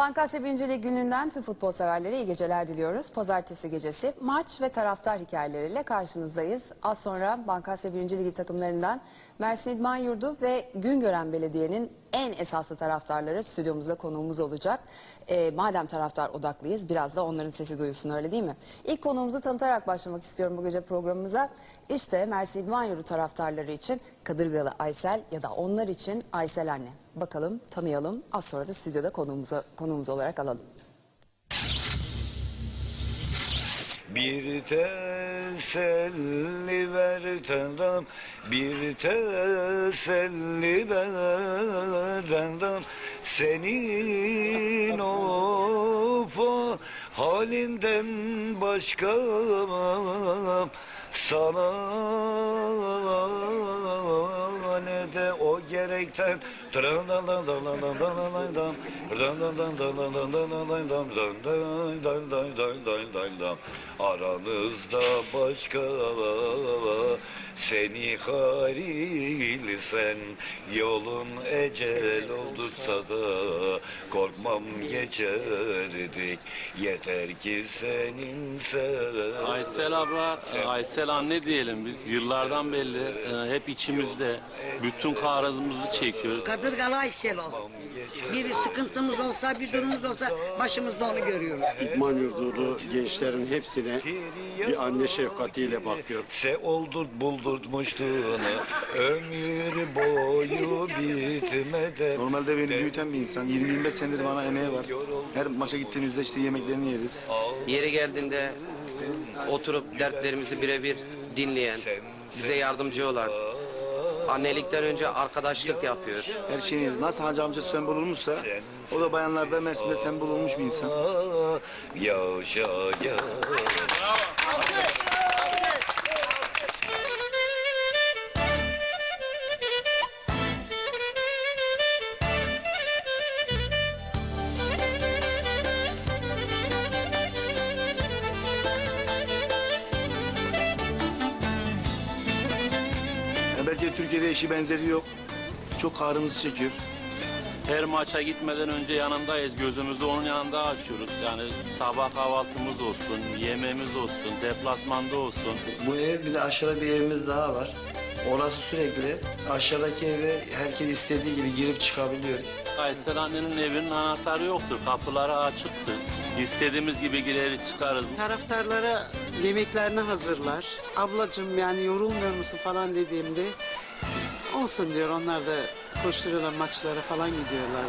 Bankasya 1. Lig gününden tüm futbol severlere iyi geceler diliyoruz. Pazartesi gecesi maç ve taraftar hikayeleriyle karşınızdayız. Az sonra Bankasya 1. Ligi takımlarından Mersin İdman Yurdu ve Güngören Belediye'nin en esaslı taraftarları stüdyomuzda konuğumuz olacak. Ee, madem taraftar odaklıyız biraz da onların sesi duyulsun öyle değil mi? İlk konuğumuzu tanıtarak başlamak istiyorum bu gece programımıza. İşte Mersin İdman Yurdu taraftarları için Kadırgalı Aysel ya da onlar için Aysel anne. Bakalım tanıyalım az sonra da stüdyoda konuğumuza, konuğumuz olarak alalım. Bir teselli ver Tanrım Bir teselli ver Tanrım Senin o halinden başka Sana ne de o gerekten Aranızda başka seni haril sen Yolun ecel oldursa da korkmam geçerdik Yeter ki senin sen Aysel abla, e, Aysel anne diyelim biz. Yıllardan belli e, hep içimizde bütün kahrımızı çekiyoruz. Kadırgalı Aysel o. Bir sıkıntımız olsa, bir durumumuz olsa başımızda onu görüyoruz. İdman yurdulu gençlerin hepsine bir anne şefkatiyle bakıyor. Se oldurt buldurtmuşluğunu ömür boyu bitmeden Normalde beni büyüten bir insan. 20-25 senedir bana emeği var. Her maça gittiğimizde işte yemeklerini yeriz. Yeri geldiğinde oturup dertlerimizi birebir dinleyen, bize yardımcı olan, annelikten önce arkadaşlık yapıyor. Her şeyini yeriz. Nasıl Hacı amca sembol olmuşsa o da bayanlarda Mersin'de sembol olmuş bir insan. yaşa ya. Belki de Türkiye'de eşi benzeri yok. Çok kahrımızı çekiyor. Her maça gitmeden önce yanındayız. Gözümüzü onun yanında açıyoruz. Yani sabah kahvaltımız olsun, yemeğimiz olsun, deplasmanda olsun. Bu ev bir de aşağıda bir evimiz daha var. Orası sürekli aşağıdaki eve herkes istediği gibi girip çıkabiliyor. Aysel annenin evinin anahtarı yoktu. Kapıları açıktı. İstediğimiz gibi gireriz çıkarız. taraftarlara yemeklerini hazırlar. Ablacığım yani yorulmuyor musun falan dediğimde olsun diyor onlar da koşturuyorlar maçlara falan gidiyorlar.